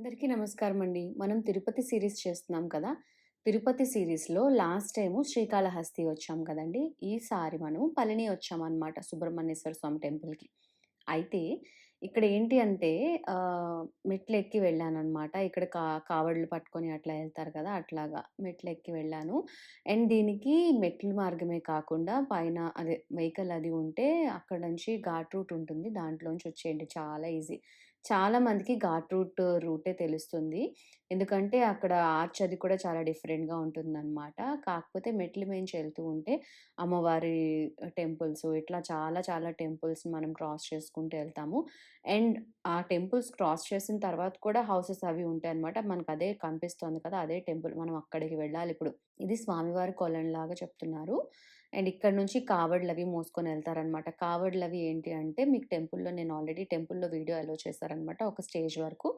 అందరికీ నమస్కారం అండి. మనం తిరుపతి సిరీస్ చేస్తున్నాం కదా! తిరుపతి సిరీస్లో లాస్ట్ టైము శ్రీకాళహస్తి వచ్చాం కదండీ! ఈసారి మనం పళని వచ్చామనమాట సుబ్రహ్మణ్యేశ్వర స్వామి టెంపుల్‌కి. అయితే ఇక్కడ ఏంటి అంటే మెట్లు ఎక్కి వెళ్ళానమాట ఇక్కడ కా కావడులు పట్టుకొని అట్లా వెళ్తారు కదా! అట్లాగా మెట్లు ఎక్కి వెళ్ళాను. అండ్ దీనికి మెట్ల మార్గమే కాకుండా పైన అదే వెహికల్ అది ఉంటే అక్కడ నుంచి ఘాట్ రూట్ ఉంటుంది. దాంట్లోంచి వచ్చేయండి చాలా ఈజీ. చాలా మందికి ఘాట్ రూట్ రూటే తెలుస్తుంది. ఎందుకంటే అక్కడ ఆర్చ్ అది కూడా చాలా డిఫరెంట్‌గా ఉంటుందనమాట. కాకపోతే మెట్లు మేంచి వెళ్తూ ఉంటే అమ్మవారి టెంపుల్స్ ఇట్లా చాలా చాలా టెంపుల్స్ మనం క్రాస్ చేసుకుంటూ వెళ్తాము అండ్ ఆ టెంపుల్స్ క్రాస్ చేసిన తర్వాత కూడా హౌసెస్ అవి ఉంటాయి అన్నమాట మనకు అదే కనిపిస్తోంది కదా! అదే టెంపుల్. మనం అక్కడికి వెళ్ళాలి ఇప్పుడు ఇది స్వామివారి కొలనులాగా చెప్తున్నారు. అండ్ ఇక్కడ నుంచి కావడులవి మోసుకొని వెళ్తారనమాట కావడ్లవి ఏంటి అంటే మీకు టెంపుల్‌లో నేను ఆల్రెడీ టెంపుల్‌లో వీడియో అలో చేశారనమాట. ఒక స్టేజ్ వరకు.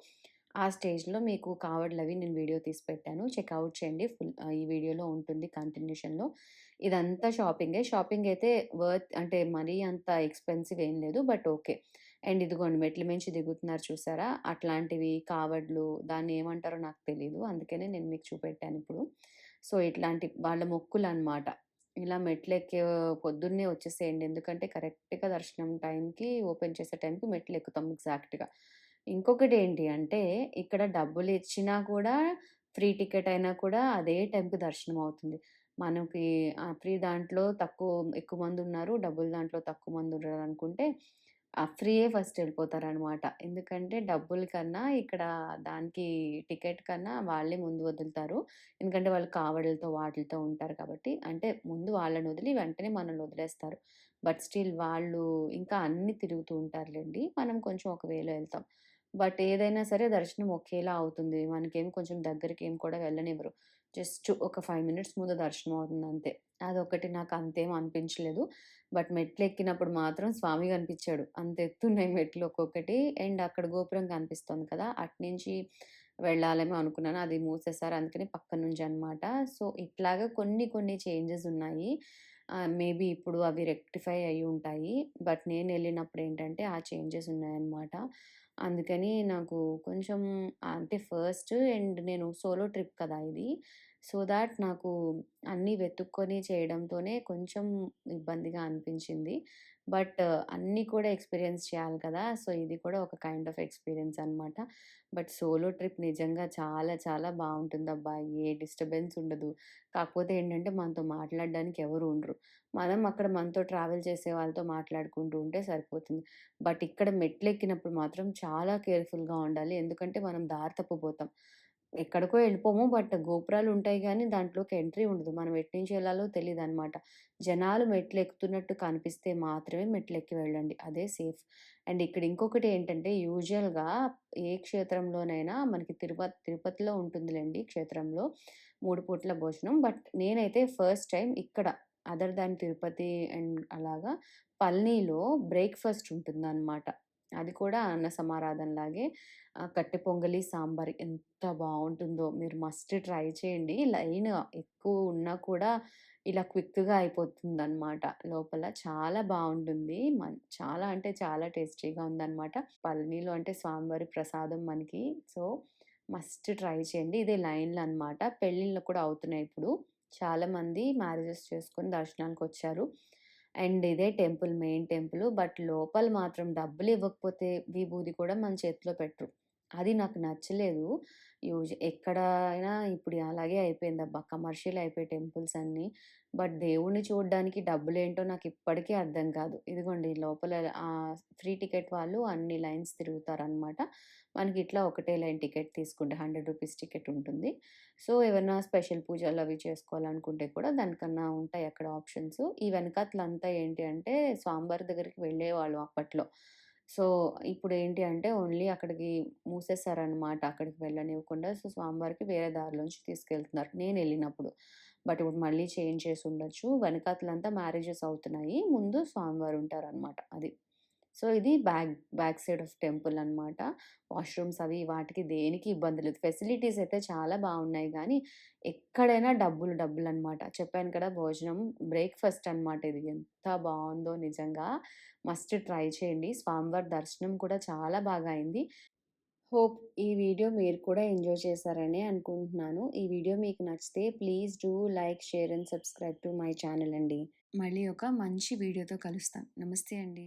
ఆ స్టేజ్‌లో మీకు కావడ్లవి నేను వీడియో తీసి పెట్టాను. చెక్అవుట్ చేయండి. ఫుల్ ఈ వీడియోలో ఉంటుంది కంటిన్యూషన్‌లో. ఇదంతా షాపింగే. షాపింగ్ అయితే వర్త్ అంటే మరీ అంత ఎక్స్‌పెన్సివ్ ఏం లేదు. But okay. అండ్ ఇదిగోండి మెట్ల మించి దిగుతున్నారు చూసారా? అట్లాంటివి కావడ్లు దాన్ని ఏమంటారో నాకు తెలియదు అందుకనే నేను మీకు చూపెట్టాను ఇప్పుడు సో, ఇట్లాంటి వాళ్ళ మొక్కులు అనమాట ఇలా మెట్లెక్కే పొద్దున్నే వచ్చేసేయండి. ఎందుకంటే కరెక్ట్‌గా దర్శనం టైంకి ఓపెన్ చేసే టైంకి మెట్లు ఎక్కుతాం ఎగ్జాక్ట్‌గా. ఇంకొకటి ఏంటి అంటే ఇక్కడ డబ్బులు ఇచ్చినా కూడా ఫ్రీ టికెట్ అయినా కూడా అదే టైంకి దర్శనం అవుతుంది. మనకి ఫ్రీ దాంట్లో తక్కువ ఎక్కువ మంది ఉన్నారు డబ్బులు దాంట్లో తక్కువ మంది ఉన్నారు అనుకుంటే ఫ్రీయే ఫస్ట్ వెళ్ళిపోతారనమాట ఎందుకంటే డబ్బుల కన్నా ఇక్కడ దానికి టికెట్ కన్నా వాళ్ళే ముందు వదులుతారు. ఎందుకంటే వాళ్ళు కావడలతో వాటిలతో ఉంటారు కాబట్టి. అంటే ముందు వాళ్ళని వదిలి వెంటనే మనల్ని వదిలేస్తారు. బట్ స్టిల్ వాళ్ళు ఇంకా అన్నీ తిరుగుతూ ఉంటారులేండి మనం కొంచెం ఒకవేళ వెళ్తాం బట్ ఏదైనా సరే దర్శనం ఒకేలా అవుతుంది. మనకేం కొంచెం దగ్గరికి ఏం కూడా వెళ్ళనివ్వరు. జస్ట్ ఒక ఫైవ్ మినిట్స్ ముందు దర్శనం అవుతుంది అంతే అదొకటి నాకు అంతేం అనిపించలేదు. బట్ మెట్లు ఎక్కినప్పుడు మాత్రం స్వామి కనిపించాడు అంత ఎత్తున్నాయి మెట్లు ఒక్కొక్కటి. అండ్ అక్కడ గోపురం కనిపిస్తుంది కదా! అట్నుంచి వెళ్ళాలేమో అనుకున్నాను. అది మూసేసారు అందుకని పక్క నుంచి అనమాట. సో, ఇట్లాగా కొన్ని కొన్ని చేంజెస్ ఉన్నాయి. మేబీ ఇప్పుడు అవి రెక్టిఫై అయ్యుంటాయి. బట్ నేను వెళ్ళినప్పుడు ఏంటంటే ఆ చేంజెస్ ఉన్నాయన్నమాట. అందుకని నాకు కొంచెం అంటే ఫస్ట్ అండ్ నేను సోలో ట్రిప్ కదా ఇది. సో దాట్ నాకు అన్నీ వెతుక్కొని చేయడంతోనే కొంచెం ఇబ్బందిగా అనిపించింది. బట్ అన్నీ కూడా ఎక్స్‌పీరియన్స్ చేయాలి కదా! సో, ఇది కూడా ఒక కైండ్ ఆఫ్ ఎక్స్‌పీరియన్స్ అనమాట. బట్ సోలో ట్రిప్ నిజంగా చాలా చాలా బాగుంటుంది అబ్బా ఏ డిస్టర్బెన్స్ ఉండదు. కాకపోతే ఏంటంటే మనతో మాట్లాడడానికి ఎవరు ఉండరు. మనం అక్కడ మనతో ట్రావెల్ చేసే వాళ్ళతో మాట్లాడుకుంటూ ఉంటే సరిపోతుంది. బట్ ఇక్కడ మెట్లు ఎక్కినప్పుడు మాత్రం చాలా కేర్‌ఫుల్‌గా ఉండాలి. ఎందుకంటే మనం దారి తప్పిపోతాం. ఎక్కడికో వెళ్ళిపోము బట్ గోపురాలు ఉంటాయి కానీ దాంట్లోకి ఎంట్రీ ఉండదు. మనం ఎట్ట నుంచి వెళ్ళాలో తెలియదు అనమాట జనాలు మెట్లు ఎక్కుతున్నట్టు కనిపిస్తే మాత్రమే మెట్లు ఎక్కి వెళ్ళండి. అదే సేఫ్. అండ్ ఇక్కడ ఇంకొకటి ఏంటంటే యూజువల్‌గా ఏ క్షేత్రంలోనైనా మనకి తిరుపతి తిరుపతిలో ఉంటుందిలేండి క్షేత్రంలో మూడు పూట్ల భోజనం. బట్ నేనైతే ఫస్ట్ టైం ఇక్కడ అదర్ దాన్ తిరుపతి అండ్ అలాగా పల్నీలో బ్రేక్‌ఫాస్ట్ ఉంటుందనమాట. అది కూడా అన్న సమారాధనలాగే కట్టె పొంగలి, సాంబార్ ఎంత బాగుంటుందో మీరు మస్ట్ ట్రై చేయండి. లైన్ ఎక్కువ ఉన్నా కూడా ఇలా క్విక్‌గా అయిపోతుంది అనమాట లోపల. చాలా బాగుంటుంది చాలా అంటే చాలా టేస్టీగా ఉందన్నమాట పళనిలో అంటే స్వామివారి ప్రసాదం మనకి. సో, మస్ట్ ట్రై చేయండి. ఇదే లైన్‌లనమాట. పెళ్ళిళ్ళు కూడా అవుతున్నాయి ఇప్పుడు. చాలామంది మ్యారేజెస్ చేసుకొని దర్శనానికొచ్చారు. అండ్ ఇదే టెంపుల్ మెయిన్ టెంపుల్. బట్ లోపల మాత్రం డబ్బులు ఇవ్వకపోతే విభూది కూడా మన చేతిలో పెట్టరు. అది నాకు నచ్చలేదు. యూజ్ ఎక్కడైనా ఇప్పుడు అలాగే అయిపోయిందబ్బా! కమర్షియల్ అయిపోయి టెంపుల్స్ అన్నీ. బట్ దేవుడిని చూడడానికి డబ్బులు ఏంటో నాకు ఇప్పటికీ అర్థం కాదు. ఇదిగోండి లోపల ఫ్రీ టికెట్ వాళ్ళు అన్ని లైన్స్ తిరుగుతారనమాట. మనకి ఇట్లా ఒకటే లైన్ టికెట్ తీసుకుంటే హండ్రెడ్ రూపీస్ టికెట్ ఉంటుంది. సో, ఏమైనా స్పెషల్ పూజలు అవి చేసుకోవాలనుకుంటే కూడా దానికన్నా ఉంటాయి అక్కడ ఆప్షన్స్. ఈ వెనకాతలంతా ఏంటి అంటే స్వామివారి దగ్గరికి వెళ్ళేవాళ్ళు అప్పట్లో. సో, ఇప్పుడు ఏంటి అంటే ఓన్లీ అక్కడికి మూసేశారనమాట. అక్కడికి వెళ్ళనివ్వకుండా. సో, స్వామివారికి వేరే దారిలోంచి తీసుకెళ్తున్నారు నేను వెళ్ళినప్పుడు బట్ ఇప్పుడు మళ్ళీ చేంజ్ చేసి ఉండొచ్చు వెనకాతలంతా మ్యారేజెస్ అవుతున్నాయి. ముందు స్వామివారు ఉంటారనమాట. అది. సో, ఇది back back side of temple అనమాట. వాష్‌రూమ్స్ అవి వాటికి దేనికి ఇబ్బంది లేదు. ఫెసిలిటీస్ అయితే చాలా బాగున్నాయి కానీ ఎక్కడైనా డబ్బులు డబ్బులు అనమాట చెప్పాను కదా! భోజనం బ్రేక్‌ఫాస్ట్ అనమాట ఇది. ఎంత బాగుందో నిజంగా. మస్ట్ ట్రై చేయండి. స్వామివారి దర్శనం కూడా చాలా బాగా అయింది. హోప్ ఈ వీడియో మీరు కూడా ఎంజాయ్ చేశారని అనుకుంటున్నాను. ఈ వీడియో మీకు నచ్చితే please do like, share and subscribe to my channel అండి. మళ్ళీ ఒక మంచి వీడియోతో కలుస్తాం. నమస్తే అండి.